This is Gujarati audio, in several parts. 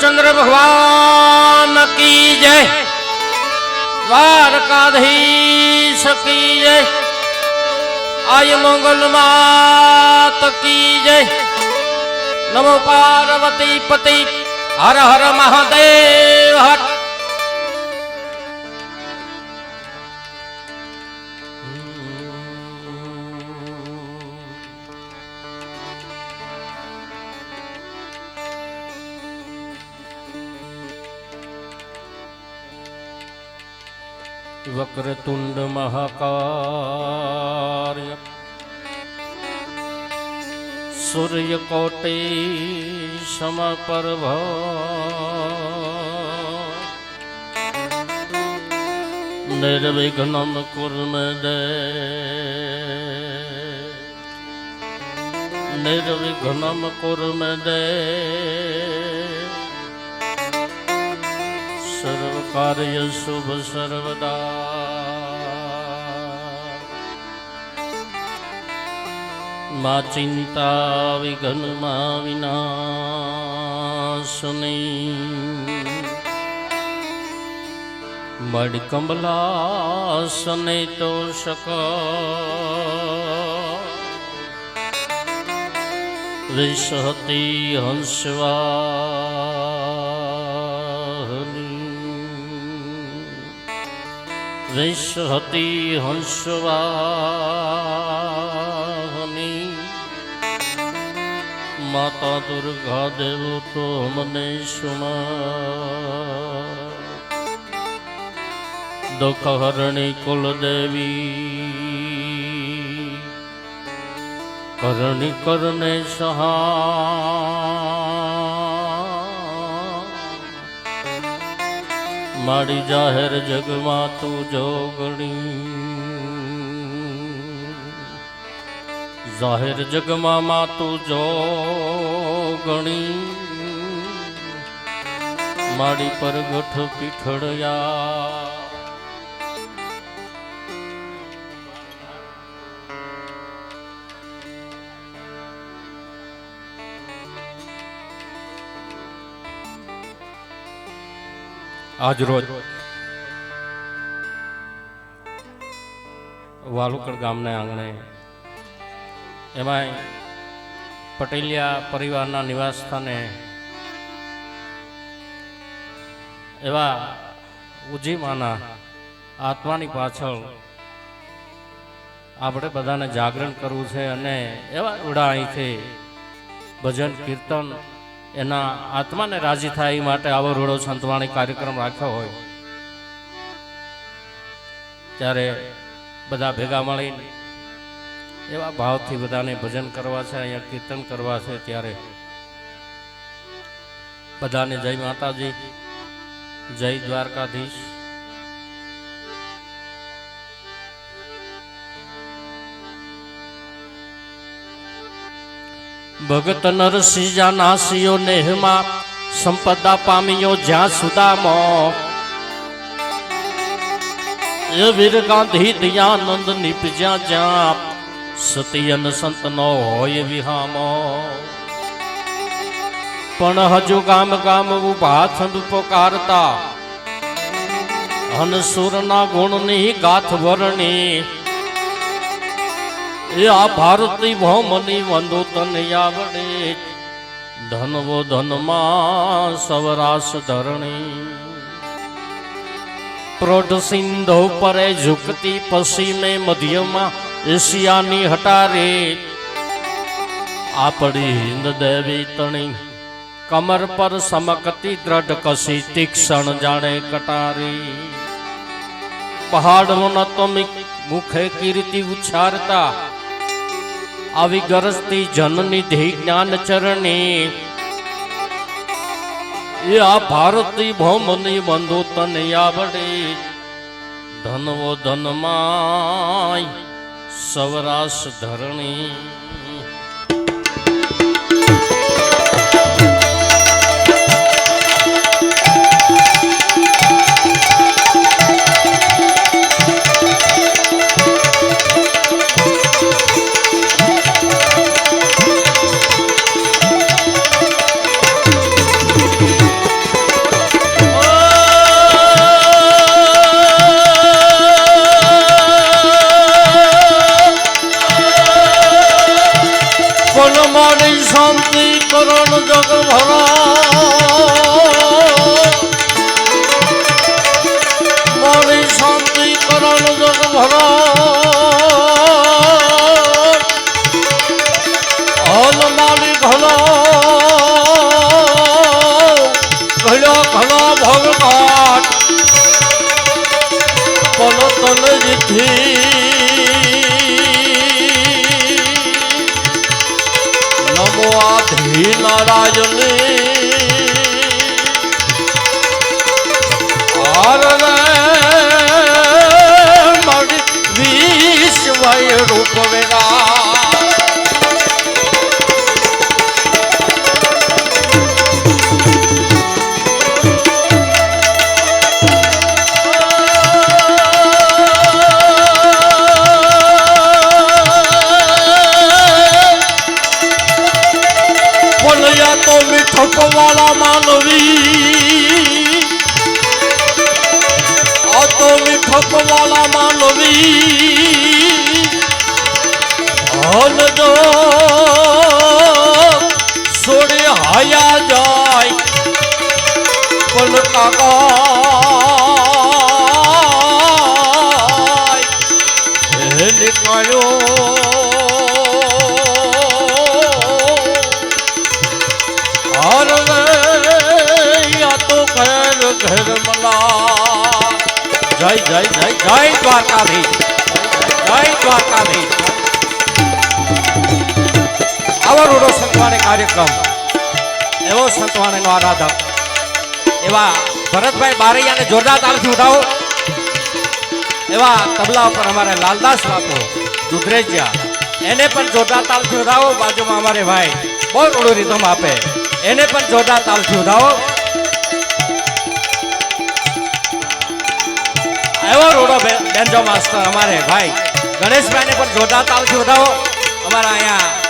ચંદ્ર ભગવાન કી જય. દ્વારકાધીશ કી જય. આય મંગલ માત કી જય. નમો પાર્વતી પતિ. હર હર મહાદેવ હર વક્રતુંડ મહાકાર્ય સૂર્યકોટે સમપર્ભ નિર્વિઘ્નમ કુર્મ દે નિર્વિઘ્નમ કુર્મ દે સર્વ કાર્ય શુભ સર્વદા. મા ચિંતા વિઘ્નમાં વિનાશની. મડકમલાસને તોષક વિષહતી હંસવાહની વિશહતી હંસવાહની માતા દુર્ગા દેવો તો મને સુમા દુઃખ હરણી કુલદેવી કરણી કરને સહા મારી જાહેર જગમાં તું જોગણી જાહેર જગમાં માં તું જોગણી મારી પરગઠ પીઠળયા આજ રોજ વાલુકડ ગામના આંગણે એમાંય પટેલિયા પરિવારના નિવાસ સ્થાને એવા ઉજીમાના આત્માની પાછળ આપણે બધાને જાગરણ કરવું છે અને એવા ઉડા અહીંથી ભજન, કીર્તન એના આત્માને રાજી થાય એ માટે આવો રૂડો સંતવાણી કાર્યક્રમ રાખ્યો હોય. ત્યારે બધા ભેગા મળીને એવા ભાવથી બધાને ભજન કરવા છે, અહીંયા કીર્તન કરવા છે, ત્યારે બધાને જય માતાજી, જય દ્વારકાધીશ. ભગત નરસિંહ નાસિયો નેહમાં સંપદા પામ્યો જ્યાં સુદામો. એ વીર ગાંધી દયાનંદ નિપજ્યા જ્યાં સતિયન સંતનો હોય વિહામો. પણ હજુ ગામ ગામ ઊભા છંદ પોકારતા. હનસુરના ગુણની ગાથ વરણી એ આ ભારતી ભૌમની વંદો તને આવડે. ધનવો ધનમાં સવરાશ ધરણી. પ્રૌઢ સિંધો પરે ઝુકતી પશ્ચિમે મધ્યમાં એશિયાની હટારે. આપણી હિન્દ દેવી તણી કમર પર સમકતી દ્રઢ કસી તીક્ષણ જાણે કટારી. પહાડોના તમિ મુખે કીર્તિ ઉચ્ચારતા આવી ગરજતી જનનિધિ જ્ઞાન ચરણી. એ આ ભારતી ભૌમની બંધુ તને આવડી. ધનવો ધનમાય સવરાશ ધરણી. જીથી નમો આધી નારાયણી. તો મીઠો પવાળા માનવી આ તો મીઠો પવાળા માનવી હન જો સોડે હયા જાય. પણ કાકા નીકળ્યો જય જય જય જય દ્વારકાધીશ. જય દ્વારકાધીશ. આવો રૂડો સંતવાણી કાર્યક્રમ. એવો સંતવાણીનો આરાધક. એવા ભરતભાઈ બારૈયાને જોરદાર તાળથી ઉઠાવો. એવા તબલા ઉપર અમારે લાલદાસ બાપુ દુધરેજિયા એને પણ જોરદાર તાલથી ઉઠાવો. બાજુમાં અમારે ભાઈ બહુ રૂડું રીતમ આપે. એને પણ જોરદાર તાલથી ઉઠાવો. એવો રોડો બેન્જો માસ્ટર અમારે, ભાઈ. ગણેશભાઈને પણ જોતા તાલથી વધાવો. અમારા અહીંયા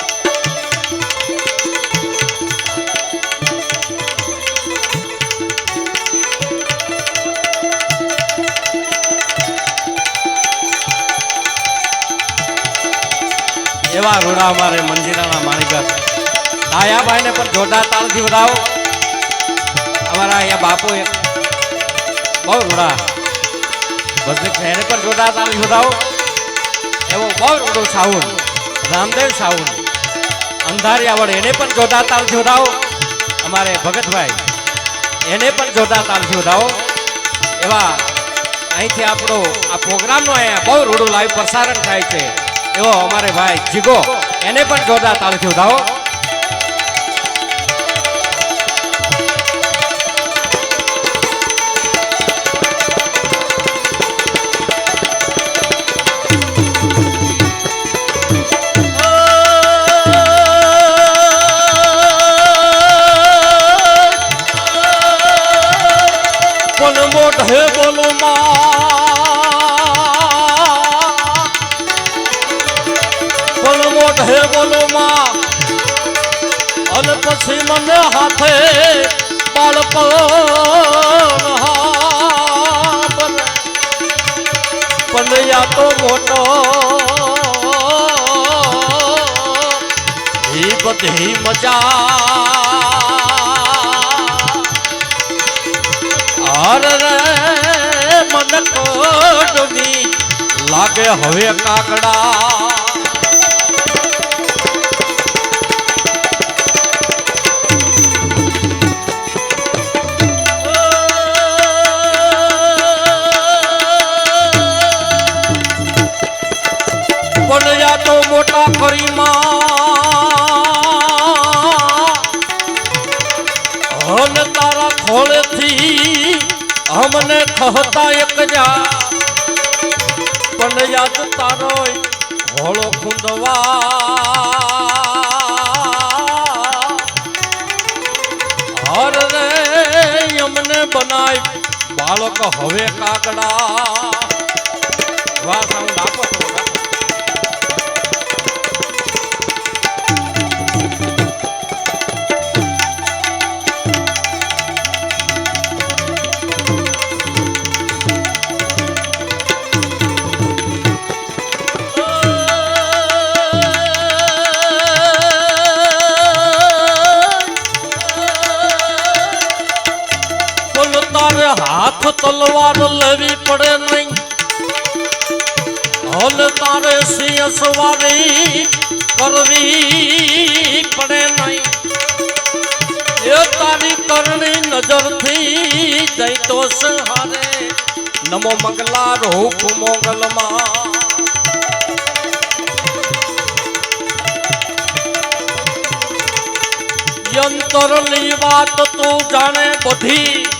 એવા રૂડા અમારે મંજીરાના માણીગર. દાયાભાઈને પણ જોરદાર તાલથી વધાવો. અમારા અહીંયા બાપુ એક બહુ રૂડા. છે એને પણ જોરદાર તાલથી વધાવો એવો બહુ રૂડો સાઉન રામદેવ સાઉન અંધારિયા વડે એને પણ જોરદાર તાલ જોતાઓ અમારે ભગતભાઈ, એને પણ જોરદાર તાલ વધાવો એવા અહીંથી આપણો આ પ્રોગ્રામનો અહીંયા બહુ રૂડું લાઈવ પ્રસારણ થાય છે. એવો અમારે ભાઈ જીગો, એને પણ જોરદાર તાલ ઉધાવો બધી મજા. અરે મન કોડની લાગે હવે કાકડા. મોટા ફરીમાં? હન તારા ખોળેથી અમને ખહતા એક જા. પણ યાદ તારો હોળો ખૂંદવા. હર રે, અમને બનાય બાળક હવે કાગડા. વાહ સાઉન્ડ હાથ તલવાર લેવી પડે નહીં. હલ તારે સિંહ સવારી કરવી પડે નહીં. એ તારી કરણી નજરથી દૈતો સંહારે. નમો મંગલા રૂપ મોગલમાં. યંતરની વાત તું જાણે બધી.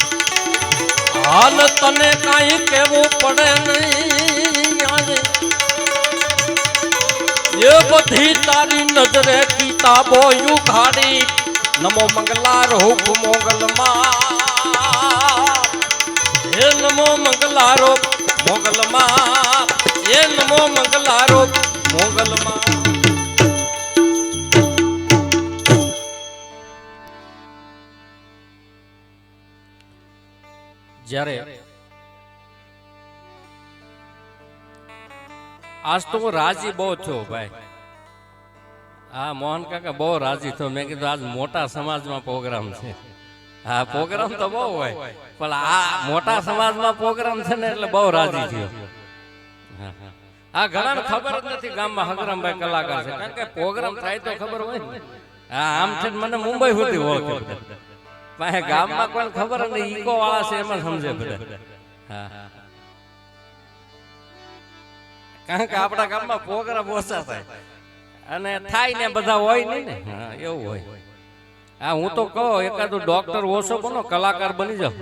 હાલ તને કઈ કેવું પડે નહીં એ બધી તારી નજરે કિતાબો યુઘાડી. નમો મંગલા રૂપ મોગલમાં હે નમો મંગલારો મોગલમાં હે નમો મંગલારો મોગલમાં જ્યારે આજ તો હું રાજી બહુ છું ભાઈ. હા, મોહન કાકા બહુ રાજી થયો મેં કીધું આજ મોટા સમાજમાં પ્રોગ્રામ છે. હા, પ્રોગ્રામ તો બહુ હોય, પણ આ મોટા સમાજમાં પ્રોગ્રામ છે ને એટલે બહુ રાજી થયો. આ ઘણાને ખબર જ નથી ગામમાં હગરામભાઈ કલાકાર છે. કારણ કે પ્રોગ્રામ થાય તો ખબર હોય હા, આમ છે મને મુંબઈ સુધી બધા. પાસે ગામમાં કોઈને ખબર નહીં ઈકો વાળા છે એમાં સમજે બધા. હા. કારણ કે આપણા ગામમાં પોગરા ઓછા થાય. અને થાય ને બધા હોય નહીં ને. હા એવું હોય. હા હું તો કહો એકાદું ડોક્ટર ઓછો બનો કલાકાર બની જાવ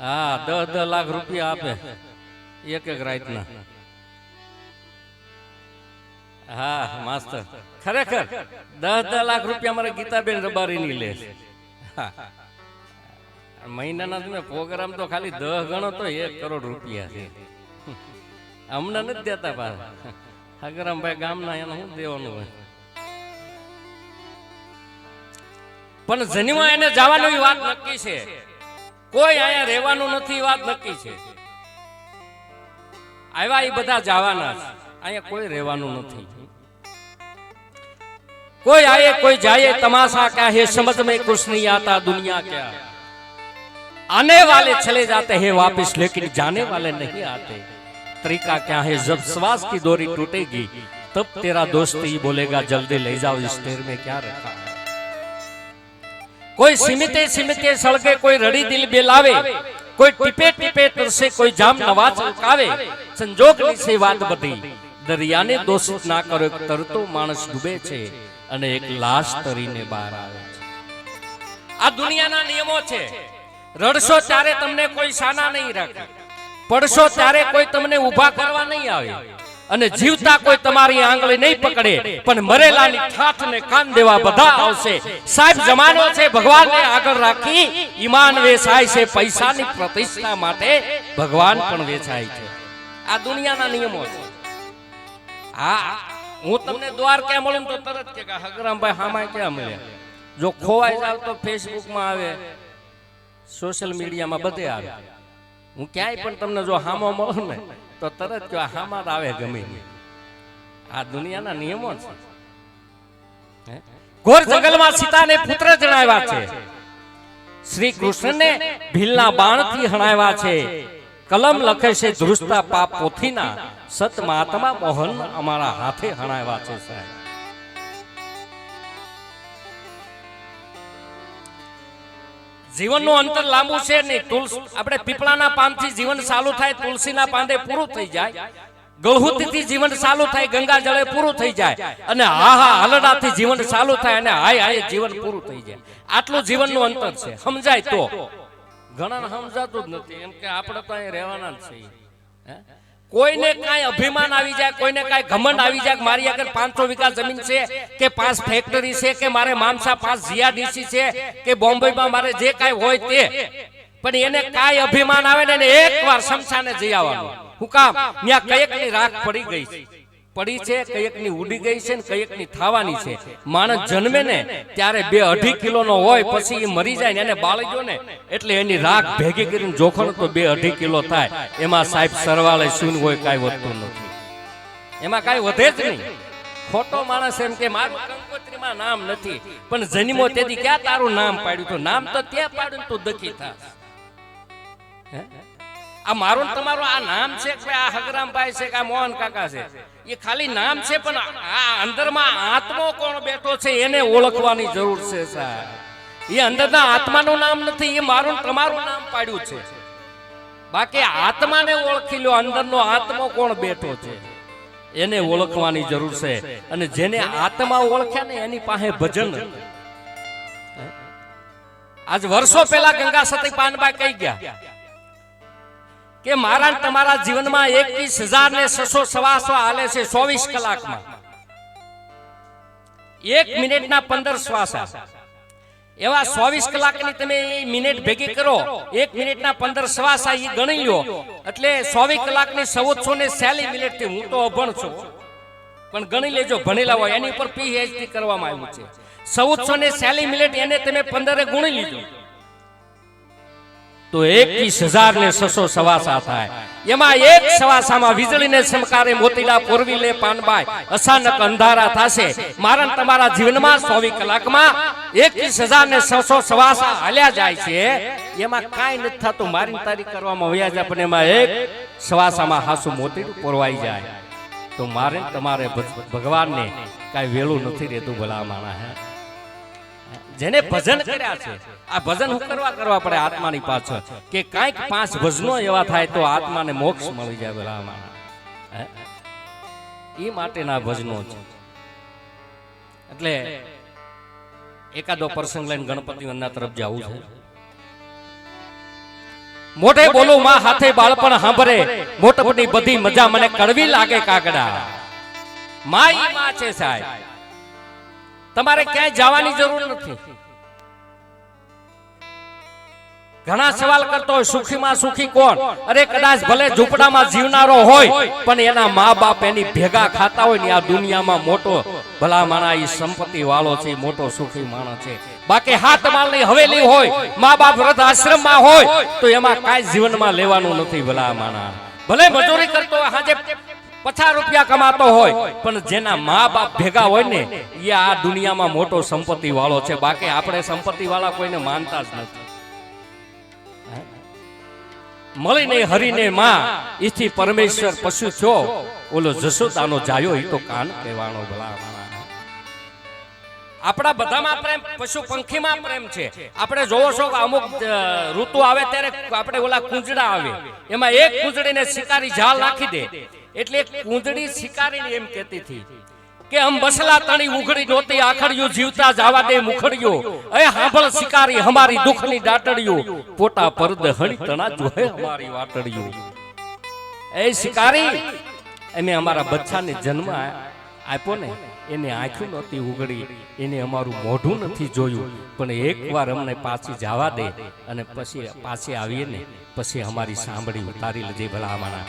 હા દસ દસ લાખ રૂપિયા આપે. એક એક રાતના. હા માસ્તર. ખરેખર દસ દસ લાખ રૂપિયા મારે ગીતાબેન રબારીની લે હા. મહિનાના તમે પ્રોગ્રામ તો ખાલી દહ ગણો તો એક કરોડ રૂપિયા છે. અમને નથી દેતા પાછા. હગરામભાઈ ગામના એને શું દેવાનું હોય? પણ જનીમાં એને જવાનું વાત નક્કી છે. કોઈ અહીંયા રહેવાનું નથી વાત નક્કી છે. આવ્યા એ બધા જવાના છે અહીંયા કોઈ રહેવાનું નથી. કોઈ આયે, કોઈ જાય, તમાશા ક્યાં હે? સમજ મેં કૃષ્ણ આતા દુનિયા ક્યાં? आने वाले चले जाते हैं वापस लेकिन जाने वाले नहीं आते तरीका क्या है जब श्वास की डोरी टूटेगी तब तेरा दोस्त ही बोलेगा जल्दी ले जाओ इस टेर में क्या रखा है કોઈ સીમિતે સીમિતે સળગે કોઈ રડી દિલ બેલાવે કોઈ ટીપે ટીપે તરસે કોઈ જામ નવા ચલકાવે સંજોગની છે વાત બધી દરિયાને દોષિત ના કરો એક તરતો માણસ ડૂબે છે અને એક લાશ તરીને બહાર આવે છે આ દુનિયાના નિયમો છે રડશો ત્યારે તમને કોઈ સાના નહીં રાખે. પડશો ત્યારે કોઈ તમને ઊભા કરવા નહીં આવે. અને જીવતા કોઈ તમારી આંગળી નહીં પકડે, પણ મરેલાની ઠાઠને કાન દેવા બધા આવશે. સાહેબ, જમાનો છે, ભગવાનને આગળ રાખી ઈમાન વેચાય છે, પૈસાની પ્રતિષ્ઠા માટે ભગવાન પણ વેચાય છે. આ દુનિયાના નિયમો છે. હા, હું તમને દ્વારકા મળું ને તો તરત કે હગરામભાઈ હામાં ક્યાં મળ્યા? જો ખોવાઈ જાવ તો ફેસબુકમાં આવે. સોશિયલ મીડિયામાં બધે આવે. હું ક્યાંય પણ તમને જો હામો મળું ને તો તરત જો હામા જ આવે ગમે આ દુનિયાના નિયમો છે. ઘોર જંગલમાં સીતાને પુત્ર જણાવ્યા છે. શ્રી કૃષ્ણને ભીલના બાણથી હણાવ્યા છે. કલમ લખે છે ધ્રુસતા પાપ પોથીના. સત મહાત્મા મોહન અમારા હાથે હણાવ્યા છે સાહેબ. જીવનનું અંતર લાંબુ છે નહીં. તુલસી, આપણે પીપળાના પાનથી જીવન સાલું થાય, તુલસીના પાંદે પૂરું થઈ જાય. ગળહુતીથી જીવન સાલું થાય, ગંગા જળે પૂરું થઈ જાય. અને હા હા હલડાથી જીવન સાલું થાય અને હાય હાય જીવન પૂરું થઈ જાય. આટલું જીવનનું અંતર છે. સમજાય તો? ઘણા સમજાતું જ નથી. એમ કે આપણે તો અહીં રહેવાના જ છીએ? કોઈને કાંઈ અભિમાન આવી જાય કોઈને કાંઈ ઘમંડ આવી જાય મારી આગળ પાંચસો વીઘા જમીન છે કે પાંચ ફેક્ટરી છે કે મારે મામસા પાંચ જીઆરડીસી છે કે બોમ્બેમાં મારે જે કાંઈ હોય તે. પણ એને કાંઈ અભિમાન આવે ને એને એકવાર શમશાને જઈ આવવાનું. હું કામ ત્યાં કયેકની રાખ પડી ગઈ છે. પડી છે કયેકની ઉડી ગઈ છે ને કયેકની થવાની છે. માણસ જન્મે ને ત્યારે બે અઢી કિલોનો હોય પછી એ મરી જાય ને એને બાળી ને. એટલે એની રાખ ભેગી કરીને જોખણ તો બે અઢી કિલો થાય. એમાં સાહેબ સરવાળે શૂન્ય હોય કાંઈ વધતું નથી. એમાં કાંઈ વધે જ નહીં. ખોટો માણસ એમ કે મારું કંકોત્રીમાં નામ નથી પણ જન્મો તેથી ક્યાં તારું નામ પાડ્યું? તો નામ તો ત્યાં પાડ્યું તું દખી થાસ આ મારું તમારું આ નામ છે કે આ હગરામભાઈ છે કે આ મોહન કાકા છે? એ ખાલી નામ છે, પણ આ અંદરમાં આત્મો કોણ બેઠો છે એને ઓળખવાની જરૂર છે, સાહેબ. એ અંદરના આત્માનું નામ નથી, એ મારું તમારું નામ પાડ્યું છે. બાકી આત્માને ઓળખી લો, અંદરનો આત્મો કોણ બેઠો છે, એને ઓળખવાની જરૂર છે. અને જેને આત્મા ઓળખ્યા ને એની પાસે ભજન આજ વર્ષો પહેલા ગંગા સતી પાનબા કહી ગયા કે મારા તમારા જીવનમાં એકવીસ હજાર ને છસો સવાસો હાલે છે ચોવીસ કલાકમાં. એક મિનિટના પંદર શ્વાસા. એવા ચોવીસ કલાકની તમે મિનિટ ભેગી કરો, એક મિનિટના પંદર શ્વાસ એ ગણી લો એટલે ચોવીસ કલાકની ચૌદસો ને સેલી મિનિટથી હું તો અભણ છું. પણ ગણી લેજો, ભણેલા હોય, એની ઉપર પીએચડી કરવામાં આવ્યું છે. ચૌદસો ને સેલી મિનિટ એને તમે પંદરે ગુણી લીધો. તો એકવીસ હજાર ને છસો સવાસા થાય. એમાં એક સવાસામાં વીજળીને ચમકારે મોતીલા પોરવી લે પાનબાઈ અચાનક અંધારા થશે. મારા તમારા જીવનમાં ચોવીસ કલાકમાં એકવીસ હજાર ને છસો સવાસા હાલ્યા જાય છે. એમાં કાંઈ નથી થતું. મારી તારી કરવામાં વયા જાય, પણ એમાં એક સવાસામાં હાસુ મોતીડું પોરવાઈ જાય. તો મારે તમારે ભગ- ભગવાનને કાંઈ વેલું નથી રહેતું ભલા માણા હે? જેને ભજન કર્યા છે આ ભજન કરવા કરવા પડે આત્માની પાછળ. કે કાંઈક પાંચ ભજનો એવા થાય તો આત્માને મોક્ષ મળી જાય ભલા એ માટેના ભજનો છે. એટલે એકાદો પ્રસંગ લઈને ગણપતિ વંદના તરફ જવું છે. મોઢે બોલું, માં હાથે બાળપણ સાંભળે. મોટપની બધી મજા મને કડવી લાગે કાગડા. માં માં છે સાહેબ. તમારે ક્યાંય જવાની જરૂર નથી. ઘણા સવાલ કરતો હોય સુખીમાં સુખી કોણ? અરે કદાચ ભલે ઝૂંપડામાં જીવનારો હોય પણ એના મા બાપ એની ભેગા ખાતા હોય ને આ દુનિયામાં મોટો ભલા માણા એ સંપત્તિ વાળો છે મોટો સુખી માણસ છે. બાકી હાથ માલની હવેલી હોય મા બાપ વૃદ્ધ આશ્રમમાં હોય તો એમાં કાંઈ જીવનમાં લેવાનું નથી ભલા માણા ભલે મજૂરી કરતો હોય હાજે પચાસ રૂપિયા કમાતો હોય પણ જેના મા બાપ ભેગા હોય ને એ આ દુનિયામાં મોટો સંપત્તિ વાળો છે. બાકી આપણે સંપત્તિ વાળા કોઈને માનતા જ નથી મળીને હરીને માં ઈથી પરમેશ્વર પશુ છો. ઓલો જશોદાનો જાયો ઈ તો કાન કહેવાનો ભલા. આપણા બધામાં પ્રેમ પશુ પંખીમાં પ્રેમ છે. આપણે જોવો છો કે અમુક ઋતુ આવે ત્યારે આપણે ઓલા કુંજડા આવે. એમાં એક કુંજડીને શિકારી જાળ નાખી દે. એટલે કુંજડી શિકારીને એમ કહેતી હતી કે હમ બસલા તણી ઉઘડી નોતી આખડિયું જીવતા જાવા દે મુખડિયું. એ હાંભળ શિકારી અમારી દુખની દાટડિયું. પોટા પરદ હણી તણા જોહે અમારી વાટડિયું. એ શિકારી, એને અમારા બચ્ચાને જન્મ આપ્યો ને, એને આંખું નહોતી ઉગડી એને અમારું મોઢું નથી જોયું. પણ એકવાર અમને પાછી જવા દે અને પછી પાછી આવીએ ને, પછી અમારી સાંભળી ઉતારી લેજે ભલા અમારા?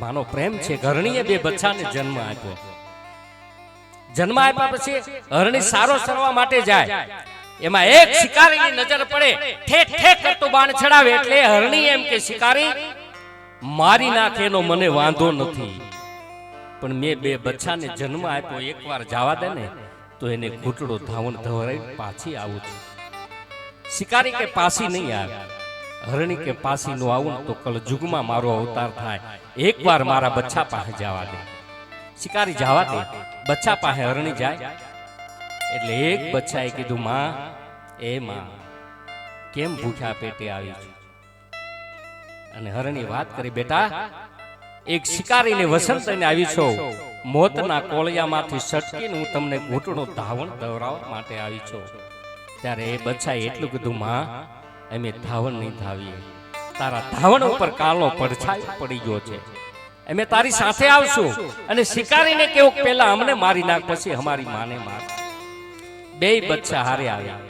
માનો પ્રેમ છે ઘરણીએ બે બચ્ચાને જન્મ આપ્યો. જન્મ આપ્યા પછી હરણી સારો સરવા માટે જાય. એમાં એક શિકારીની નજર પડે. ઠેક ઠેક કરતો બાણ છડાવે એટલે હરણી એમ કે શિકારી મારી નાખે એનો મને વાંધો નથી. પણ મેં બે બચ્ચાને જન્મ આપ્યો. એકવાર જવા દે ને તો એને ઘૂંટડો ધાવણ ધવરાઈ પાછી આવું છું. શિકારી કે પાછી નહીં આવે. હરણી કે પાછી નું આવું તો તો કલજુગમાં મારો અવતાર થાય. એકવાર મારા બચ્ચા પાસે જવા દે. શિકારી જવા દે. બચ્ચા પાસે હરણી જાય. એટલે એક બચ્ચાએ કીધું માં એ માં કેમ ભૂખ્યા પેટે આવી છું? અને હરણી વાત કરી બેટા એક શિકારીને વસંત લઈને આવી છો. મોતના કોળિયામાંથી સટકીને હું તમને ઘૂંટણો ધાવણ દવરાવવા માટે આવી છું. ત્યારે એ બચ્ચાએ એટલું કીધું માં અમે ધાવણ નહીં ધાવીએ. તારા ધાવણ ઉપર કાલો પડછાયો પડી ગયો છે. અમે તારી સાથે આવશું અને શિકારીને કેવું પહેલા અમને મારી નાખ, પછી અમારી માને માર. બે બચ્ચા હારે આવ્યા.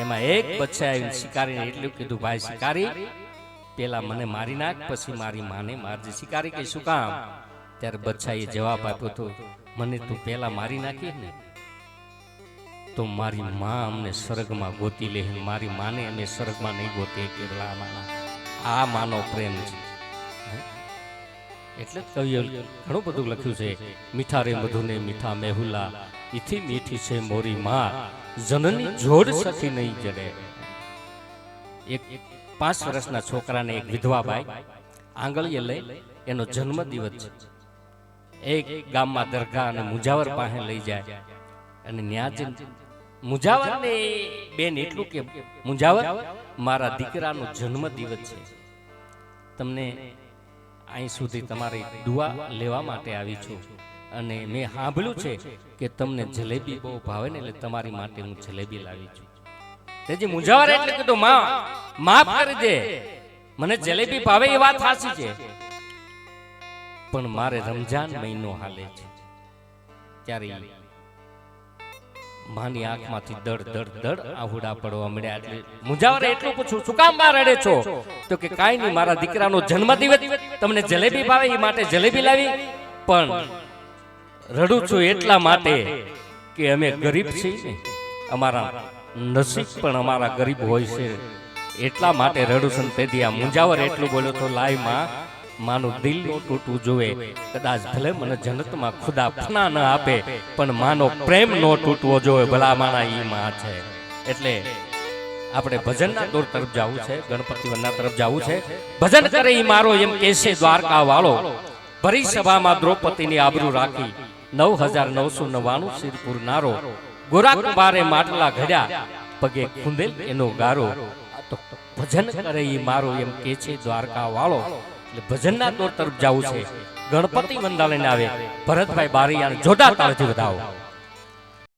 એમાં એક બચ્ચા શિકારીને એટલું કીધું, ભાઈ શિકારી, પેલા મને મારી નાખ, પછી મારી માને મારજે શિકારી કે શું કામ? ત્યારે બચ્ચાએ જવાબ આપ્યો તો, મને તું પેલા મારી નાખી ને, તો મારી મા અમને સ્વર્ગમાં ગોતી લે મારી માને અમે સ્વર્ગમાં નહીં ગોતી કેટલા માના આ માનો પ્રેમ છે. એટલે કવિએ ઘણું બધું લખ્યું છે. મીઠા રે મધુને મીઠા મેહુલા ઇથી મીઠી છે મોરી માં. જનની જોડ સખી નહીં જડે. એક પાંચ વર્ષના છોકરાને એક વિધવા બાઈ આંગળીએ લઈ એનો જન્મ દિવસ છે. એક ગામમાં દરગાહ અને મુજાવર પાસે લઈ જાય. અને ન્યાજ મુંજાવરને બેન એટલું કે મુંજાવર મારા દીકરાનો જન્મ દિવસ છે. તમને અહીં સુધી તમારી દુઆ લેવા માટે આવી છું. અને મેં સાંભળ્યું છે કે તમને જલેબી બહુ ભાવે ને એટલે તમારી માટે હું જલેબી લાવી છું. તેજી મુંજાવર એટલે કીધું માં માફ કરી દે મને જલેબી ભાવે એ વાત સાચી છે. પણ મારે રમજાન મહિનો હાલે છે. ત્યારે માની આંખમાંથી દડ દડ દડ આહુડા પડવા મળ્યા એટલે મુંજાવરે એટલું પૂછું શું કામ બહાર રડે છો? તો કે, કાઈ નહીં, મારા દીકરાનો જન્મદિવસ તમને જલેબી ભાવે એ માટે જલેબી લાવી. પણ રડું છું એટલા માટે કે અમે ગરીબ છીએ અમારા નસીબ પણ અમારા ગરીબ હોય છે. એટલા માટે રડું છું તેથી આ મુંજાવર એટલું બોલ્યો તો લાયમાં માનું દિલ નો તૂટવું જોવે. કદાચ ભલે મને જન્નતમાં ખુદા ફના ન આપે, પણ માનો પ્રેમ નો તૂટવો જોવે ભલા મારા ઈ માં છે. એટલે આપણે ભજનના દોર તરફ જવું છે, ગણપતિ વનના તરફ જવું છે. ભજન કરે ઈ મારો એમ કેસે દ્વારકા વાળો ભરી સભામાં દ્રૌપદીની આબરૂ રાખી નવ હજાર નવસો નવ્વાણું સિરપુર નારો. ગોરા કુંભારે માટલા ઘડ્યા, પગે ખૂંદેલ એનો ગારો. ભજન કરે ઈ મારો એમ કે છે દ્વારકા વાળો એટલે ભજનના દોર તરફ જવું છે. ગણપતિ વંદા લઈને આવે, ભરતભાઈ બારીયાને જોડા તાળથી વધાવો